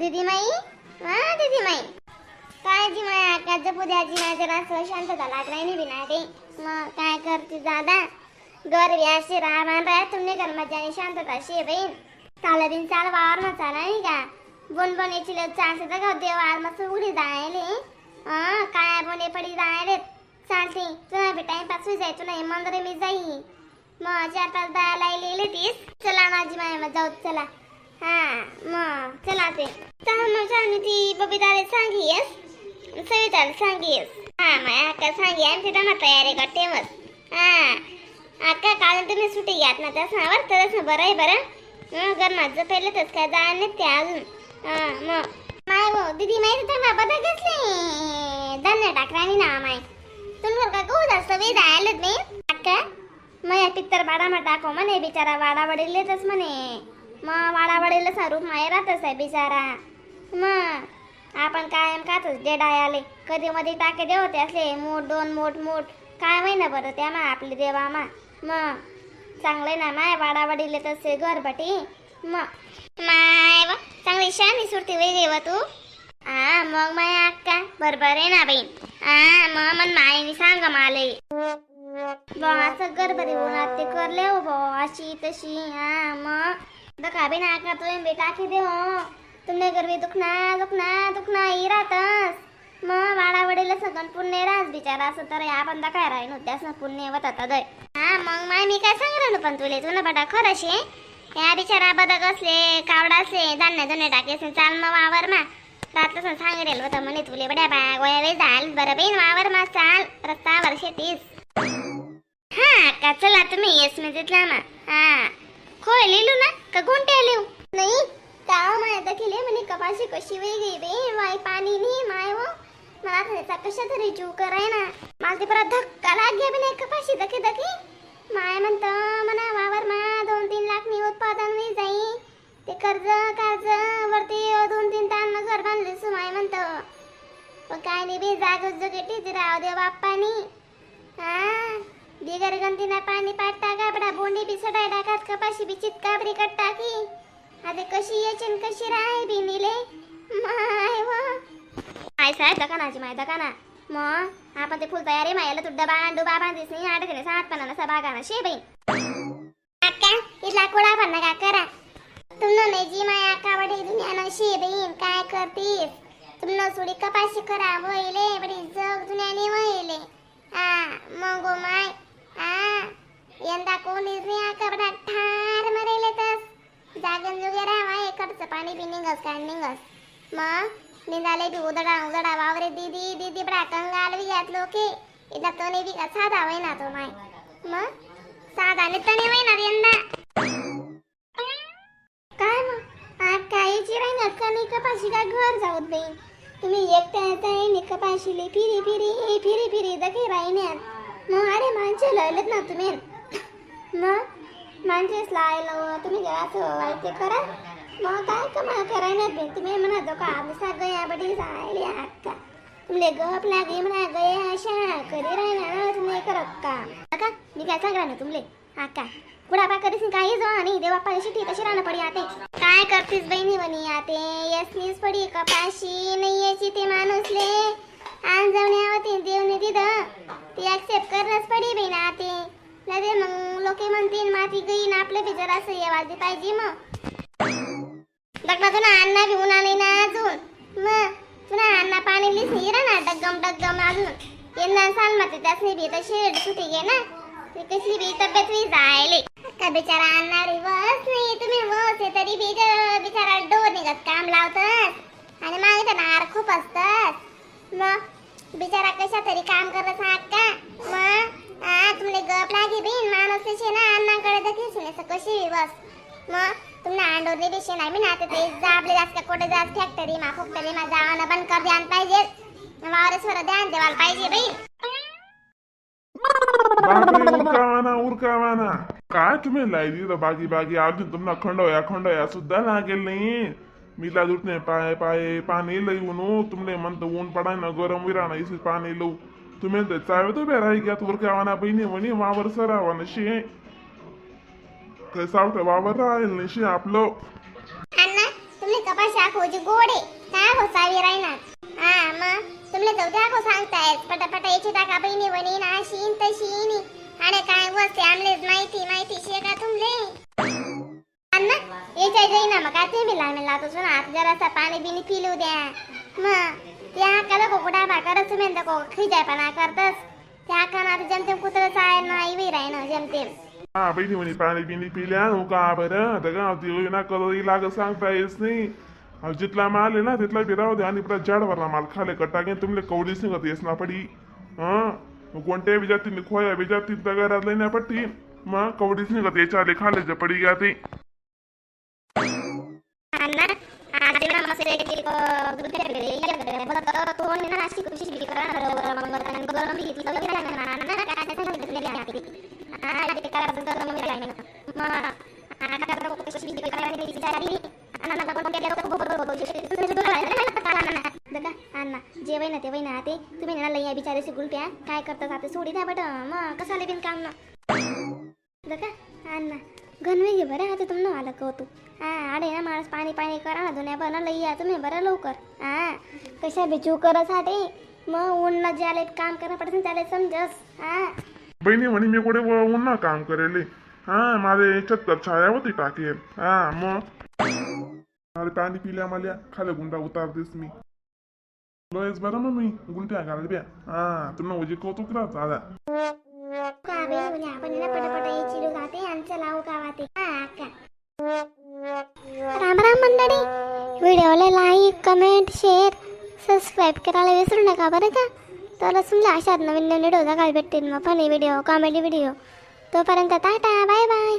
दीदी माई हा दीदी माई काय जी माय आकाश जपू द्याची नाही जरा असं शांतता नाही बिना रे मग काय करते दादा? गर्वी अशी राहणार राह तुम्ही कर आणि शांतता शे बहीण. चाल बिन चाल वावर ना चाला नाही का? बोन बोनेची लोक चालते तर का देव आज मस्त उडी जायले. हा काय बोने पडी जायले चालते तुला बी टाइमपास होई जाय तुला मंदिर मी जाई मग चार तास बाया लायले तीस चला माझी माया मग जाऊ चला. हा मग चला ते. चला मग ती बबिताला सांगीस सविताला सांगीस हा माय अक्का सांगी आमची त्यांना तयारी करते मग हा अक्का काल तुम्ही सुट्टी घ्यात ना तसं वर ना बरं आहे बरं. हं, माझं पहिलं तस काय जाय नाही ते अजून. हा मग माय हो दीदी माहिती तर बाबा तर कसले धान्य टाकरानी ना माय. तुमचं का गहू जास्त वेळ आलेत नाही अक्का मग पित्तर बाडा मग टाको म्हणे बिचारा वाडा वडीलच म्हणे. मग वाडा सारू रूप राहतच आहे बिचारा. मग आपण कायम खातोच डेडाय आले. कधी मध्ये टाके देवते असले मोठ दोन मोठ मोठ. काय महिना बरं त्या मा आपले देवा मा. मग चांगले ना माय वाडावाडीले तसे घरबटी? मग माय चांगली शानी सुरती वेगळी व तू. हा मग माय अक्का बरोबर आहे ना बाई. हा मग मन मायनी सांग माले. असं गरबरी होणार ते करले हो भाऊ अशी तशी. हा मग दखा बी नाका तुम्ही बी टाकी दे हो तुमने गरबी दुखना दुखना दुखना ही राहतस मग वाडा वडील सगळं पुण्य राहस बिचारा असं तर या आपण दखाय राहीन त्यास पुण्य वतात दय हा मग माय मी काय सांगितलं पण तुले? तुला बटा खरं शे या बिचारा बदक असले कावडा असले धान्य धान्य टाके चाल मग वावर मा। रातलं सांगेल होतं म्हणे तुले बड्या बाया गोया वे बरं बेन वावर मा चाल रस्ता वर्षे तीस। हा का चला तुम्ही येस मी। तिथला ना हा। खोय लिहिलो ना? का कोणते लिहू नाही का माय दखिले म्हणे कपाशी कशी वेगळी. बे माय पाणी नाही माय वो. मला त्याचा कशा तरी जीव कराय ना. मला ते परत धक्का लागे बी नाही कपाशी दखी दखी माय म्हणत म्हणा वावर मा दोन तीन लाख मी उत्पादन मी जाई. ते कर्ज कर्ज वरती दोन तीन तान घर बांधले सु माय म्हणत. पण काय नाही बे जाग जुगेटी राव दे बाप्पानी. हा? बिगर गंतीना पाणी पाडता गाबडा बोंडी बी सडाय टाकात कपाशी बी चितकाबरी कट्टा की आता कशी याची न कशी राय बी निले? माय वा. माय साहेब दकानाची माय दकाना. मग आपण ते फुल तयारी मायाला तू डबा डुबा बांधीस नाही आडकले सात पणाला सभागाना. शे बाई अक्का इथला कोळा पण का करा? तुमनं नाही जी माय अक्का बडी दुनियानं शे बहीण काय करतीस? तुमनं सोडी कपाशी करा वहिले बडी जग दुनियाने वहिले हा मग माय. आ यंदा कोणीच नाही आका ठार मरेले तस. जागन जुगे राहा इकडचं पाणी बी निघस काय निघस. मग निघाले बी उदडा उदडा वावरे दीदी दीदी बडा कंगाल बी यात लोके. इथला तने बी का साधा वय ना तो माय. मग साधा नि तने वय ना यंदा. काय मग? आज कायची राही ना कमी कपाशी का घर जाऊत बाई. तुम्ही एकट्या येता फिरी फिरी फिरी फिरी दखे राहिन्यात मग अरे माणसे लयलेत ना तुम्ही. मग माणसेच लायलं तुम्ही जरा असं वाईट करा. मग काय कमा करायला बे तुम्ही म्हणा जो का आमचा गया बडी जायले अक्का तुमले गप लागे म्हणा गया अशा कधी राहिला ना तुम्ही करत का? मी काय सांगणार ना तुमले. अक्का बुढापा कधीच काही जो आणि देवा पाहिजे ठी तशी राहणं पडी आते. काय करतीस बहिणी बनी आते? यसनीच पडी कपाशी नाही याची ते माणूसले. आण जाऊन यावती देऊन तिथं ती ऍक्सेप्ट करणंच पडी देईन ते नाही मग लोके म्हणतील माती गई ना आपलं बिजर जरासं येवाजी पाहिजे मग. दगडा तुला अण्णा घेऊन आले ना अजून. मग तुला अण्णा पाणी लिस हिरा ना डग्गम डग्गम अजून. यंदा साल मग त्यासनी बी शेड सुटी घे ना. ती कशी बी तब्येत मी जायले. का बिचारा आणणारी वस नाही तुम्ही वस आहे तरी बी बिचारा डोर निघत काम लावतात आणि मागे तर नार खूप असतात तरी काम करत आहात का? मग? हा तुमले गप लागे बिन. माणूस तसे ना अण्णाकडे तर खेचून असं कशी बस. मग? तुम्हाला अंडोरले दिशे नाही मी ना आता ते जाबले जास्त का कुठे जास्त? फॅक्टरी मा फॅक्टरी मा जावानं बंद कर द्यान पाहिजे. वावरेश्वर ध्यान देवाला पाहिजे बाई. उरकावाना उरकावाना. काय तुम्ही लायली बागी बागी? अजून तुम्हाला खंडोया खंडोया सुद्धा लागेल नाही. मीला दुटणे पाय पाय पाणी लई ऊन तुमले म्हणतो ऊन पडाय ना गरम विरा ना इसी पाणी लऊ तुम्ही ते चावे तो बेराई घ्या उरकावाना बहिणी म्हणे वावर सर सरावा नशी. काय सावट वावर राहील नशी आपलं. अण्णा तुम्ही कपाशी दाखवची गोडे काय हो सावी राहणार हा मग तुमले तो द्या को सांगतायत पटापट याची टाका बहिणी बनी ना शीन तशी आणि काय वस्ते आमलेच माहिती माहिती शे का तुमले. जाई ना मग काय ते मी लहान लावतो सुना आता जरासा पाणी बिनी पिलू द्या मग त्या कला को कुठा भाकर तुम्ही को खिजायपणा करतस। त्या कानात जमतेम कुत्रच आहे ना इवी राही ना जमतेम। हा बहिणी म्हणे पाणी बिनी पिल्या हो का बरं आता का ती ना कधी लाग सांगता येस नाही. अहो, जिथला माल आहे ना तिथला बी राहू दे आणि परत झाडवरला माल खाले कट्टा घेऊन तुमले कवडीच निघत येस ना पडी. हं मग कोणत्या बी जातीने खोया बी जातीत तगारात लई ना पट्टी. मग कवडीच निघत याच्या आले खाले जे पडी घ्या ते अण्णा आधी ना मस्त एक एक दूध घेतले गेले बघ तो ना अशी खुशी शिकली करा मग बरं घेतली तर गेला ते करा मग अण्णा जे वय ना ते वय ना ते तुम्ही ना या बिचारे गुलट्या काय करतात आता सोडी द्या बट मग कसा बिन काम ना दगा अण्णा घनवे घे बरं आता तुम्हाला आलं कौतुक हा आडे ना माणूस पाणी पाणी करा ना दुनिया बरं लई या तुम्ही बरं लवकर. हा कशा बिचू ते मग ऊन न ज्याला काम करणं पडतं त्याला समजस. हा. बहिणी म्हणे मी कुठे उन्हा काम करेले? हा माझे याच्यात तर छाया होती टाकेल हा मग? अरे पाणी पिल्या मला खाली गुंडा उतारतेस मी. लोयस बरं मग मी गुलट्या घाल ब्या. हा तुला उजी कौतुक राहत दादा का बे आपण ना पटापट यायची लोक आते आणि लावू का व्हिडिओला लाईक कमेंट शेअर सबस्क्राईब करायला विसरू नका बरं का? तर तुमच्या अशात नवीन नवीन डोजा बघायला भेटतील. मग फनी व्हिडिओ कॉमेडी व्हिडिओ तोपर्यंत टाटा बाय बाय